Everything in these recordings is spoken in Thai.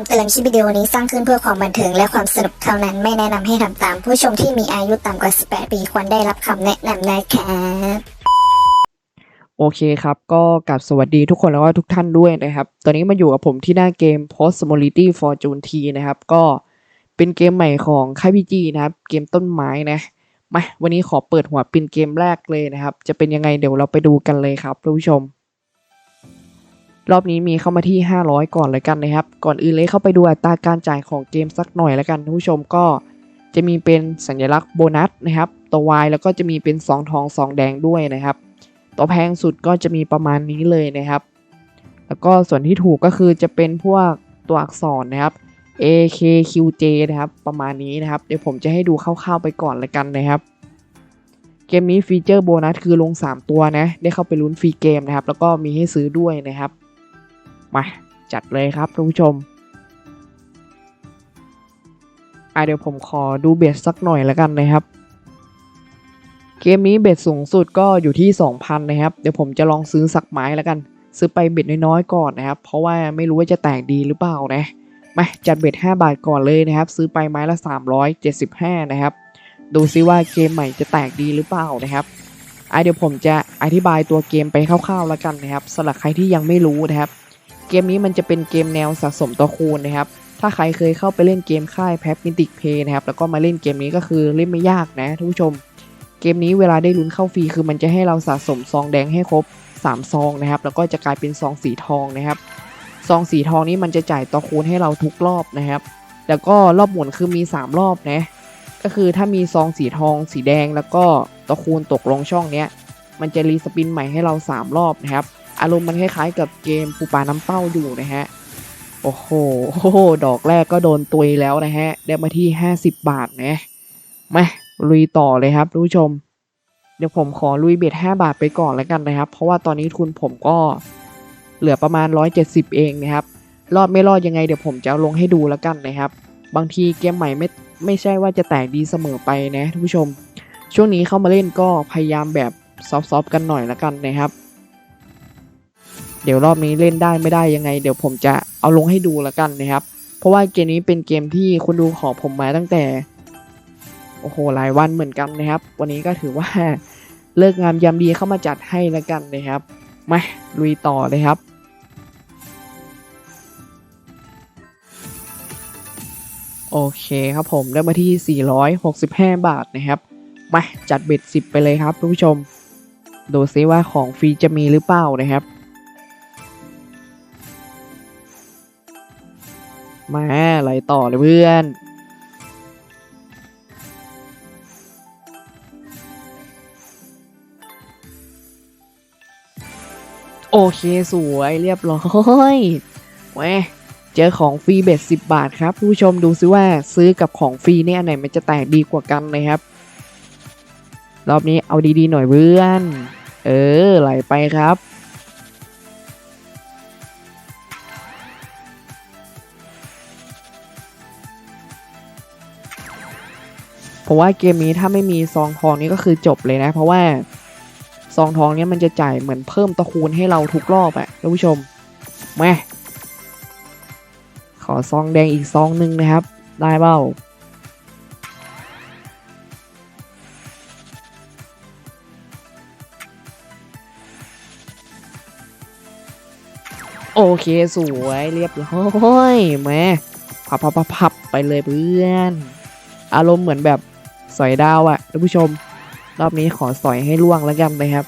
ำเตือนคลิปวิดีโอนี้สร้างขึ้นเพื่อความบันเทิงและความสนุกเท่านั้น ไม่แนะนำให้ทำตาม ผู้ชมที่มีอายุต่ำกว่า 18 ปีควรได้รับคำแนะนำนะครับโอเคครับ ก็กลับสวัสดีทุกคนแล้วก็ทุกท่านด้วยนะครับ ตอนนี้มาอยู่กับผมที่หน้าเกม Possibility Fortune T นะครับ ก็เป็นเกมใหม่ของค่ายพีจีนะครับ เกมต้นไม้นะมาวันนี้ขอเปิดหัวเป็นเกมแรกเลยนะครับ จะเป็นยังไงเดี๋ยวเราไปดูกันเลยครับท่านผู้ชม รอบนี้มีเข้ามาที่ 500 ก่อนเลยกันนะครับ ก่อนอื่นเลยเข้าไปดูอัตราการจ่ายของเกมสักหน่อยแล้วกันท่านผู้ชมก็จะมีเป็นสัญลักษณ์โบนัสนะครับ ตัว Y แล้วก็จะมีเป็น 2 ทอง 2 แดงด้วยนะครับ ตัวแพงสุดก็จะมีประมาณนี้เลยนะครับ แล้วก็ส่วนที่ถูกก็คือจะเป็นพวกตัวอักษรนะครับ A K Q J นะครับ ประมาณนี้นะครับ เดี๋ยวผมจะให้ดูคร่าวๆไปก่อนเลยกันนะครับ เกมนี้ฟีเจอร์โบนัสคือลง 3 ตัวนะ ได้เข้าไปลุ้นฟรีเกมนะครับ แล้วก็มีให้ซื้อด้วยนะครับ มา จัดเลยครับท่านผู้ชมอะเดี๋ยวผมขอดูเบสสักหน่อยแล้วกันนะครับ เกมนี้เบ็ดสูงสุดก็อยู่ที่ 2,000 นะครับ เดี๋ยวผมจะลองซื้อสักไม้แล้วกัน ซื้อไปเบ็ดน้อยๆก่อนนะครับ เพราะว่าไม่รู้ว่าจะแตกดีหรือเปล่านะมาจัดเบ็ด 5 บาทก่อนเลยนะครับ ซื้อไปไม้ละ 375 นะครับ ดูซิว่าเกมใหม่จะแตกดีหรือเปล่านะครับไอเดี๋ยวผมจะอธิบายตัวเกมไปคร่าวๆแล้วกันนะครับสำหรับใครที่ยังไม่รู้นะครับ เกมนี้มันจะเป็นเกมแนวสะสมตัวคูณนะครับ ถ้าใครเคยเข้าไปเล่นเกมค่ายแพ็กมิติกเพย์นะครับ แล้วก็มาเล่นเกมนี้ก็คือเล่นไม่ยากนะท่านผู้ชม เกมนี้เวลาได้ลุ้นเข้าฟรีคือมันจะให้เราสะสมซองแดงให้ครบ 3 ซองนะครับ แล้วก็จะกลายเป็นซองสีทองนะครับ ซองสีทองนี้มันจะจ่ายตัวคูณให้เราทุกรอบนะครับ แล้วก็รอบหมุนคือมี 3 รอบนะ ก็คือถ้ามีซองสีทอง สีแดงแล้วก็ตัวคูณตกลงช่องเนี้ย มันจะรีสปินใหม่ให้เรา 3 รอบนะครับ อารมณ์มันคล้ายๆ กับเกมปูปลาน้ำเต้าอยู่นะฮะ โอ้โห ดอกแรกก็โดนตุยแล้วนะฮะ ได้มาที่ 50 บาทนะมาลุยต่อเลยครับทุกผู้ชม เดี๋ยวผมขอลุยเบ็ด5บาทไปก่อนแล้วกันนะครับ เพราะว่าตอนนี้ทุนผมก็เหลือประมาณ 170 เองนะครับ รอดไม่รอดยังไงเดี๋ยวผมจะลงให้ดูแล้วกันนะครับ บางทีเกมใหม่ไม่ไม่ใช่ว่าจะแตกดีเสมอไปนะทุกผู้ชม ช่วงนี้เข้ามาเล่นก็พยายามแบบซอฟๆกันหน่อยแล้วกันนะครับ เดี๋ยวรอบนี้เล่นได้ไม่ได้ยังไง เดี๋ยวผมจะเอาลงให้ดูแล้วกันนะครับ เพราะว่าเกมนี้เป็นเกมที่คุณดูขอผมมาตั้งแต่โอ้โหหลายวันเหมือนกันนะครับ วันนี้ก็ถือว่าเลิกงามยามดีเข้ามาจัดให้แล้วกันนะครับมาลุยต่อเลยครับโอเคครับผมได้มาที่ 465 บาทนะครับ มาจัดเบ็ด 10 ไปเลยครับทุกผู้ชม ดูซิว่าของฟรีจะมีหรือเปล่านะครับ มาไหลต่อเลยเพื่อนโอเค สวยเรียบร้อยแหมเจอของฟรีเบ็ดสิบบาทครับ ผู้ชมดูซิว่าซื้อกับของฟรีเนี่ยอันไหนมันจะแตกดีกว่ากันนะครับ รอบนี้เอาดีๆหน่อยเพื่อน เออไหลไปครับ เพราะว่าเกมนี้ถ้าไม่มีซองทองนี่ก็คือจบเลยนะ เพราะว่าซองทองนี้มันจะจ่ายเหมือนเพิ่มตะคูณให้เราทุกรอบอะท่านผู้ชมมาขอซองแดงอีกซองหนึ่งนะครับ ได้เปล่าโอเค สวยเรียบร้อยแมาพับพับพับพับไปเลยเพื่อน อารมณ์เหมือนแบบ สอยดาวอะท่านผู้ชม รอบนี้ขอสอยให้ล่วงแล้วกันนะครับ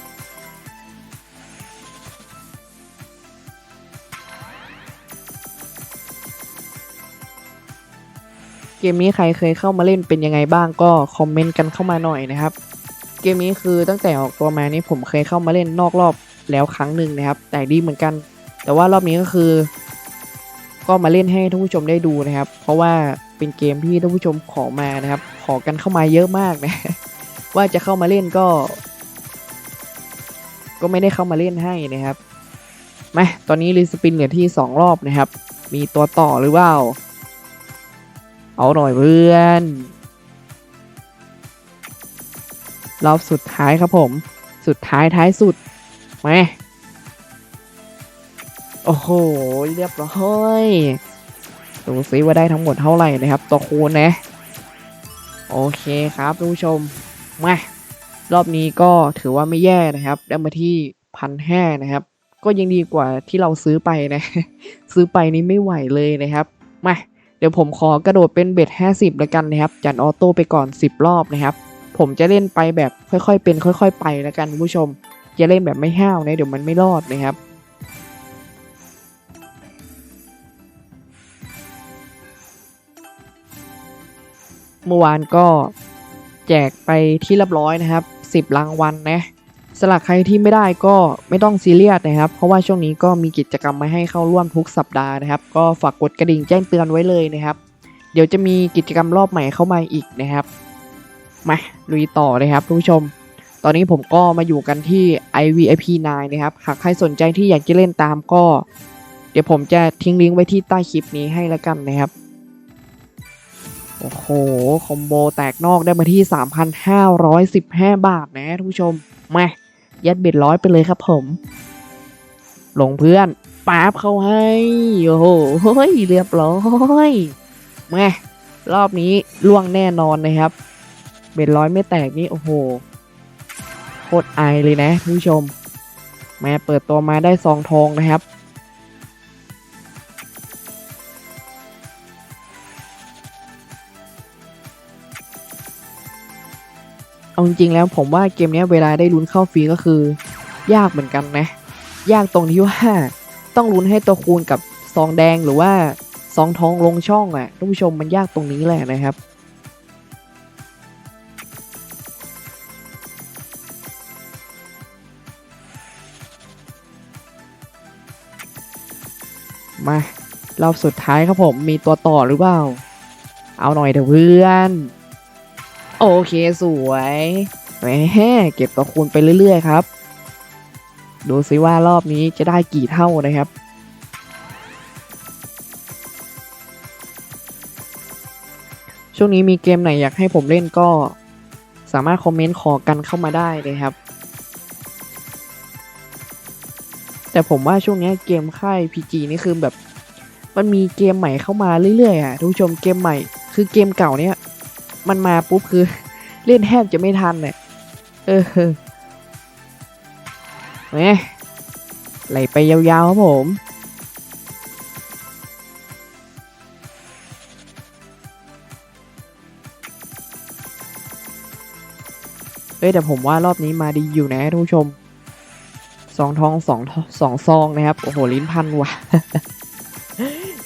เกมนี้ใครเคยเข้ามาเล่นเป็นยังไงบ้างก็คอมเมนต์กันเข้ามาหน่อยนะครับ เกมนี้คือตั้งแต่ออกตัวมานี่ผมเคยเข้ามาเล่นนอกรอบแล้วครั้งหนึ่งนะครับ แต่ดีเหมือนกัน แต่ว่ารอบนี้ก็คือ ก็มาเล่นให้ท่านผู้ชมได้ดูนะครับ เพราะว่าเป็นเกมที่ท่านผู้ชมขอมานะครับ ขอกันเข้ามาเยอะมากนะ ว่าจะเข้ามาเล่นก็ ก็ไม่ได้เข้ามาเล่นให้นะครับมาตอนนี้รีสปินเหลือที่ 2 รอบนะครับ มีตัวต่อหรือเปล่า เอาหน่อยเพื่อนรอบสุดท้ายครับผม สุดท้ายท้ายสุดมาโอ้โห เรียบร้อยดูซิว่าได้ทั้งหมดเท่าไหร่นะครับตัวคูณนะ โอเคครับทุกผู้ชมมารอบนี้ก็ถือว่าไม่แย่นะครับ ได้มาที่พันห้านะครับ ก็ยังดีกว่าที่เราซื้อไปนะ ซื้อไปนี้ไม่ไหวเลยนะครับมาเดี๋ยวผมขอกระโดดเป็นเบ็ด50แล้วกันนะครับ จัดออโต้ไปก่อน 10 รอบนะครับ ผมจะเล่นไปแบบค่อยๆเป็น ค่อย ๆ ไปแล้วกันคุณผู้ชมอย่าเล่นแบบไม่ห้าวนะเดี๋ยวมันไม่รอดนะครับ เมื่อวานก็แจกไปที่เรียบร้อยนะครับ 10 รางวัลนะสำหรับใครที่ไม่ได้ก็ไม่ต้องซีเรียสนะครับ เพราะว่าช่วงนี้ก็มีกิจกรรมมาให้เข้าร่วมทุกสัปดาห์นะครับ ก็ฝากกดกระดิ่งแจ้งเตือนไว้เลยนะครับ เดี๋ยวจะมีกิจกรรมรอบใหม่เข้ามาอีกนะครับ มาลุยต่อเลยครับทุกผู้ชม ตอนนี้ผมก็มาอยู่กันที่ IVIP 9 นะครับ หากใครสนใจที่อยากจะเล่นตามก็ เดี๋ยวผมจะทิ้งลิงก์ไว้ที่ใต้คลิปนี้ให้แล้วกันนะครับ โอ้โห คอมโบแตกนอกได้มาที่ 3,515 บาทนะทุกผู้ชม มา ยัดเบ็ดร้อยไปเลยครับผม ลงเพื่อนป๊าบเข้าให้ โอ้โหเรียบร้อยมารอบนี้ล่วงแน่นอนนะครับ เบ็ดร้อยไม่แตกนี่ โอ้โหโคตรไอเลยนะทุกผู้ชม แม่เปิดตัวมาได้ซองทองนะครับ เอาจริงๆแล้วผมว่าเกมนี้เวลาได้ลุ้นเข้าฟรีก็คือ ยากเหมือนกันนะ ยากตรงที่ว่าต้องลุ้นให้ตัวคูณกับซองแดงหรือว่าซองทองลงช่องอะ่ะท่านผู้ชมมันยากตรงนี้แหละนะครับมารอบสุดท้ายครับผมมีตัวต่อหรือเปล่า เอาหน่อยเถอะเพื่อน โอเคสวยแหมเก็บตัวคูณไปเรื่อยๆครับ ดูซิว่ารอบนี้จะได้กี่เท่านะครับช่วงนี้มีเกมไหนอยากให้ผมเล่นก็สามารถคอมเมนต์ขอกันเข้ามาได้เลยครับ แต่ผมว่าช่วงนี้เกมค่าย PG นี่คือแบบ มันมีเกมใหม่เข้ามาเรื่อยๆอะทุกผู้ชมเกมใหม่ คือเกมเก่าเนี้ย มันมาปุ๊บคือ เล่นแทบจะไม่ทันเนี่ยเออแหมไหลไปยาวๆครับผมเอ้ยแต่ผมว่ารอบนี้มาดีอยู่นะทุกผชมสองทองสองสองซองนะครับ โอ้โห ลิ้นพันว่ะ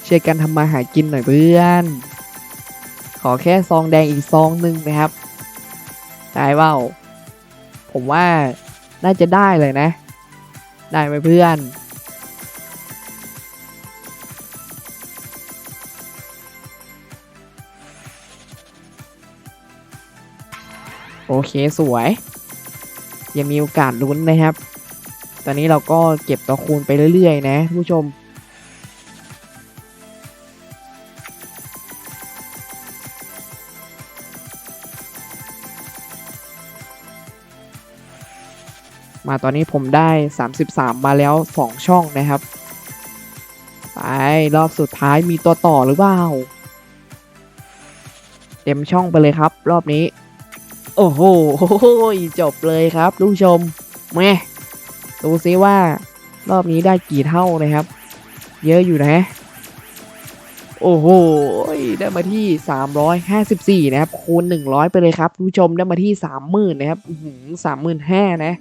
เช่วยกันทำมาหากินหน่อยเพื่อน ขอแค่ซองแดงอีกซองหนึ่งนะครับได้เปล่าผมว่าน่าจะได้เลยนะ ได้ไหมเพื่อนโอเคสวย ยังมีโอกาสลุ้นนะครับ ตอนนี้เราก็เก็บตัวคูณไปเรื่อยๆ นะท่านผู้ชม มาตอนนี้ผมได้ 33 มาแล้ว 2 ช่องนะครับ ไปรอบสุดท้ายมีตัวต่อหรือเปล่า เต็มช่องไปเลยครับ รอบนี้ โอ้โหจบเลยครับทุกผู้ชมแม่ดูซิว่ารอบนี้ได้กี่เท่านะครับ เยอะอยู่นะ โอ้โห ได้มาที่ 354 นะครับ คูณ 100 ไปเลยครับทุกผู้ชมได้มาที่ 30,000 นะครับสามหมื่นห้านะ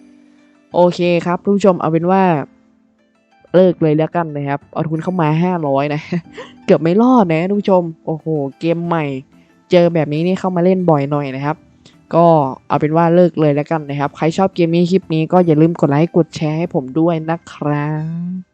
โอเคครับทุกผู้ชมเอาเป็นว่า เลิกเลยแล้วกันนะครับ เอาทุนเข้ามา 500 นะ เกือบไม่รอดนะทุกผู้ชม โอ้โห เกมใหม่ เจอแบบนี้นี่เข้ามาเล่นบ่อยหน่อยนะครับ ก็เอาเป็นว่าเลิกเลยแล้วกันนะครับ ใครชอบเกมนี้คลิปนี้ก็อย่าลืมกดไลค์กดแชร์ให้ผมด้วยนะครับ